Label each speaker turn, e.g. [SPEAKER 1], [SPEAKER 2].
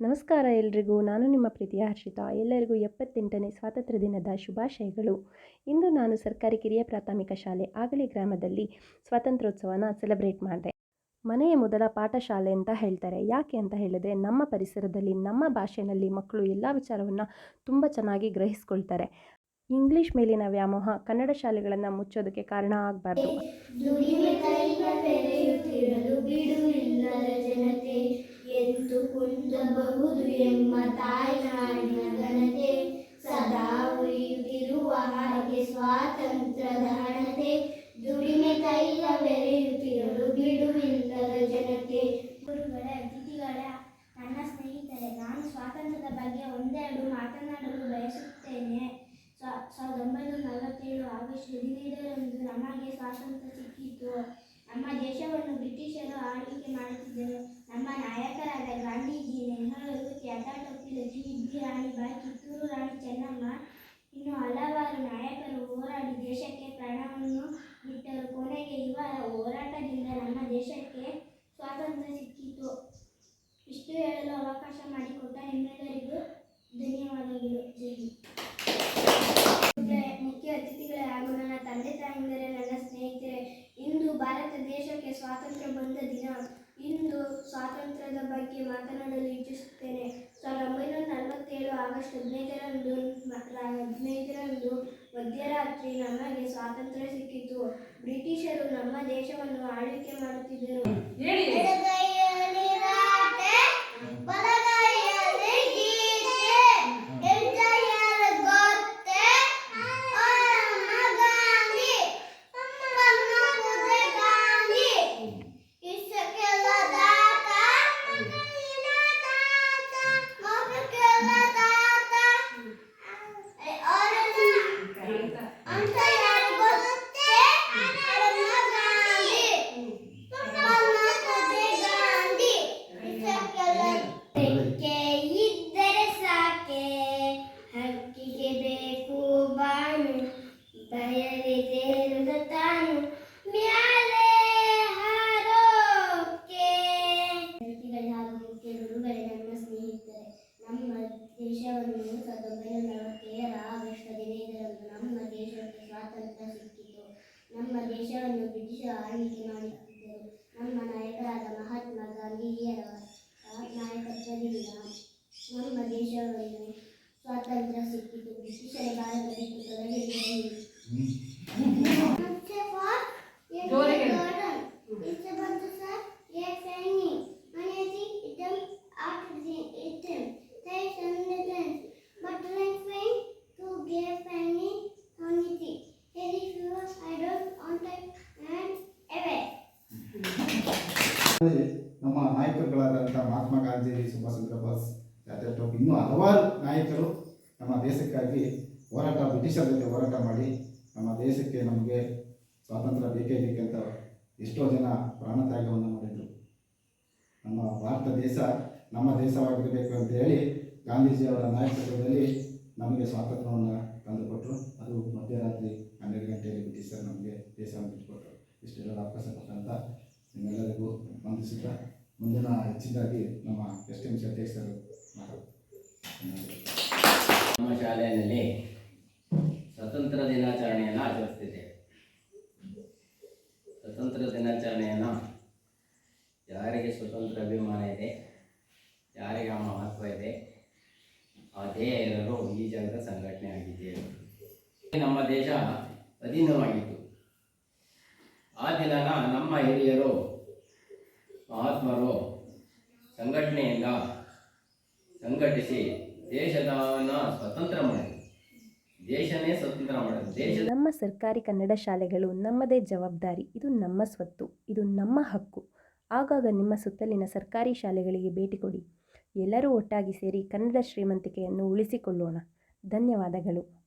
[SPEAKER 1] ನಮಸ್ಕಾರ ಎಲ್ರಿಗೂ, ನಾನು ನಿಮ್ಮ ಪ್ರೀತಿಯ ಹರ್ಷಿತಾ. ಎಲ್ಲರಿಗೂ ಎಪ್ಪತ್ತೆಂಟನೇ ಸ್ವಾತಂತ್ರ್ಯ ದಿನದ ಶುಭಾಶಯಗಳು. ಇಂದು ನಾನು ಸರ್ಕಾರಿ ಕಿರಿಯ ಪ್ರಾಥಮಿಕ ಶಾಲೆ ಆಗಲಿ ಗ್ರಾಮದಲ್ಲಿ ಸ್ವಾತಂತ್ರ್ಯೋತ್ಸವನ ಸೆಲೆಬ್ರೇಟ್ ಮಾಡಿದೆ. ಮನೆಯ ಮೊದಲ ಪಾಠಶಾಲೆ ಅಂತ ಹೇಳ್ತಾರೆ. ಯಾಕೆ ಅಂತ ಹೇಳಿದ್ರೆ, ನಮ್ಮ ಪರಿಸರದಲ್ಲಿ, ನಮ್ಮ ಭಾಷೆಯಲ್ಲಿ ಮಕ್ಕಳು ಎಲ್ಲ ವಿಚಾರವನ್ನು ತುಂಬ ಚೆನ್ನಾಗಿ ಗ್ರಹಿಸ್ಕೊಳ್ತಾರೆ. ಇಂಗ್ಲೀಷ್ ಮೇಲಿನ ವ್ಯಾಮೋಹ ಕನ್ನಡ ಶಾಲೆಗಳನ್ನು ಮುಚ್ಚೋದಕ್ಕೆ ಕಾರಣ ಆಗಬಾರ್ದು.
[SPEAKER 2] ಎಂಬ ತಾಯ್ನಾಡಿನ ಘನತೆ ಸದಾ ಉರಿಯುತ್ತಿರುವ ಹಾಗೆ ಸ್ವಾತಂತ್ರ್ಯದ ಹಣತೆ ದುಡಿಮೆ ತೈಲ ಬೆರೆಯುತ್ತಿರಲು ಬಿಡುವಿಲ್ಲದ ಜನತೆ. ಗುರುಗಳೇ, ಅತಿಥಿಗಳೇ, ನನ್ನ ಸ್ನೇಹಿತರೆ, ನಾನು ಸ್ವಾತಂತ್ರ್ಯದ ಬಗ್ಗೆ ಒಂದೆರಡು ಮಾತನಾಡಲು ಬಯಸುತ್ತೇನೆ. ಸಾವಿರದ ಒಂಬೈನೂರ ನಲವತ್ತೇಳು ಆಗಸ್ಟ್ ಹದಿನೈದರಂದು ನಮಗೆ ಸ್ವಾತಂತ್ರ್ಯ ಸಿಕ್ಕಿತು. ನಮ್ಮ ದೇಶವನ್ನು ಬ್ರಿಟಿಷರು ಆಳ್ವಿಕೆ ಮಾಡುತ್ತಿದ್ದರು. ನಮ್ಮ ನಾಯಕರಾದ ಗಾಂಧೀಜಿ ನೆಹರು ತ್ಯಾಗಾ ಟೋಪಿ ರಾಣಿಬಾಯಿ ಕಿತ್ತೂರು ರಾಣಿ ಚೆನ್ನಮ್ಮ. ಇನ್ನು ಹಲವಾರು ನಾಯಕರು ಹೋರಾಡಿ ದೇಶಕ್ಕೆ ಪ್ರಾಣವನ್ನು ಬಿಟ್ಟರು ಕೊನೆಗೆ ಇವರ ಹೋರಾಟದಿಂದ ನಮ್ಮ ದೇಶಕ್ಕೆ ಸ್ವಾತಂತ್ರ್ಯ ಸಿಕ್ಕಿತು. ಇಷ್ಟು ಹೇಳಲು ಅವಕಾಶ ಮಾಡಿಕೊಟ್ಟ ನಿಮ್ಮೆಲ್ಲರಿಗೂ ಧನ್ಯವಾದಗಳು. ಮುಖ್ಯ ಅತಿಥಿಗಳೇ ಹಾಗೂ ನನ್ನ ತಂದೆ ತಾಯಿಂದರೆ ನನ್ನ ಸ್ನೇಹಿತರೆ, ಇಂದು ಭಾರತ ದೇಶಕ್ಕೆ ಸ್ವಾತಂತ್ರ್ಯ ಬಂದ ದಿನ. ಇಂದು ಸ್ವಾತಂತ್ರ್ಯದ ಬಗ್ಗೆ ಮಾತನಾಡಲು ಇಚ್ಛಿಸುತ್ತೇನೆ. ಆಗಸ್ಟ್ ಹದಿನೈದರಂದು ಹದಿನೈದರಂದು ಮಧ್ಯರಾತ್ರಿ ನಮಗೆ ಸ್ವಾತಂತ್ರ್ಯ ಸಿಕ್ಕಿತು. ಬ್ರಿಟಿಷರು ನಮ್ಮ ದೇಶವನ್ನು ಆಳ್ವಿಕೆ ಮಾಡುತ್ತಿದ್ದರು. ಅತಿಥಿಗಳೇ ಹಾಗೂ ಮುಖ್ಯ ಗುರುಗಳೇ ನನ್ನ ಸ್ನೇಹಿತರೆ. ನಮ್ಮ ದೇಶವನ್ನು ಸಾವಿರದ ಒಂಬೈನೂರ ನಲವತ್ತೇಳರ ಆಗಸ್ಟ್ ಹದಿನೈದರಂದು ನಮ್ಮ ದೇಶಕ್ಕೆ ಸ್ವಾತಂತ್ರ್ಯ ಸಿಕ್ಕಿತು. ನಮ್ಮ ದೇಶವನ್ನು ಬ್ರಿಟಿಷರು ಆಳ್ವಿಕೆ ಮಾಡುತ್ತಿದ್ದರು ನಮ್ಮ
[SPEAKER 3] ನಾಯಕರುಗಳಾದಂಥ ಮಹಾತ್ಮ ಗಾಂಧಿ ಸುಭಾಷ್ ಚಂದ್ರ ಬೋಸ್ ಚಾಚಾ ಟೋಪಿ ಇನ್ನೂ ಹಲವಾರು ನಾಯಕರು ನಮ್ಮ ದೇಶಕ್ಕಾಗಿ ಹೋರಾಟ ಬ್ರಿಟಿಷರ ಜೊತೆ ಹೋರಾಟ ಮಾಡಿ ನಮ್ಮ ದೇಶಕ್ಕೆ ನಮಗೆ ಸ್ವಾತಂತ್ರ್ಯ ಬೇಕೇ ಬೇಕಂತ ಎಷ್ಟೋ ಜನ ಪ್ರಾಣತ್ಯಾಗವನ್ನು ಮಾಡಿದರು. ನಮ್ಮ ಭಾರತ ದೇಶ ನಮ್ಮ ದೇಶವಾಗಿರಬೇಕು ಅಂತ ಹೇಳಿ ಗಾಂಧೀಜಿಯವರ ನಾಯಕತ್ವದಲ್ಲಿ ನಮಗೆ ಸ್ವಾತಂತ್ರ್ಯವನ್ನು ತಂದುಕೊಟ್ಟರು ಅದು ಮಧ್ಯರಾತ್ರಿ ಹನ್ನೆರಡು ಗಂಟೆಯಲ್ಲಿ ಬ್ರಿಟಿಷರು ನಮಗೆ ದೇಶವನ್ನು ಬಿಟ್ಟುಕೊಟ್ಟರು ಇಷ್ಟೆಲ್ಲ ಅವಕಾಶ ಕೊಟ್ಟಂತ ನಿಮ್ಮೆಲ್ಲರಿಗೂ ವಂದಿಸುತ್ತಾ. ಮುಂದಿನ ಹೆಚ್ಚಿನದಾಗಿ ನಮ್ಮ ಎಸ್ ಟಿ ಎಂ ಸಿ
[SPEAKER 4] ನಮ್ಮ ಶಾಲೆಯಲ್ಲಿ ಸ್ವತಂತ್ರ ದಿನಾಚರಣೆಯನ್ನು ಆಚರಿಸ್ತಿದ್ದೇವೆ ಸ್ವತಂತ್ರ ದಿನಾಚರಣೆಯನ್ನು ಯಾರಿಗೆ ಸ್ವತಂತ್ರ ಅಭಿಮಾನ ಇದೆ, ಯಾರಿಗೆ ಆ ಮಹತ್ವ ಇದೆ, ಆ ಎಲ್ಲರೂ ಈ ಜಾಗದ ಸಂಘಟನೆ ಆಗಿದೆ ನಮ್ಮ ದೇಶ ಅಧೀನವಾಗಿತ್ತು. ಆ ದಿನನ ನಮ್ಮ ಹಿರಿಯರು, ಮಹಾತ್ಮರು ಸಂಘಟನೆಯಿಂದ ಸಂಘಟಿಸಿ ದೇಶದಾನ ಸ್ವತಂತ್ರ ಮಾಡಿದರು. ದೇಶನೇ ಸ್ವತಂತ್ರ ಮಾಡಿದ್ರು. ದೇಶ
[SPEAKER 1] ನಮ್ಮ ಸರ್ಕಾರಿ ಕನ್ನಡ ಶಾಲೆಗಳು ನಮ್ಮದೇ ಜವಾಬ್ದಾರಿ. ಇದು ನಮ್ಮ ಸ್ವತ್ತು, ಇದು ನಮ್ಮ ಹಕ್ಕು. ಆಗಾಗ ನಿಮ್ಮ ಸುತ್ತಲಿನ ಸರ್ಕಾರಿ ಶಾಲೆಗಳಿಗೆ ಭೇಟಿ ಕೊಡಿ. ಎಲ್ಲರೂ ಒಟ್ಟಾಗಿ ಸೇರಿ ಕನ್ನಡ ಶ್ರೀಮಂತಿಕೆಯನ್ನು ಉಳಿಸಿಕೊಳ್ಳೋಣ. ಧನ್ಯವಾದಗಳು.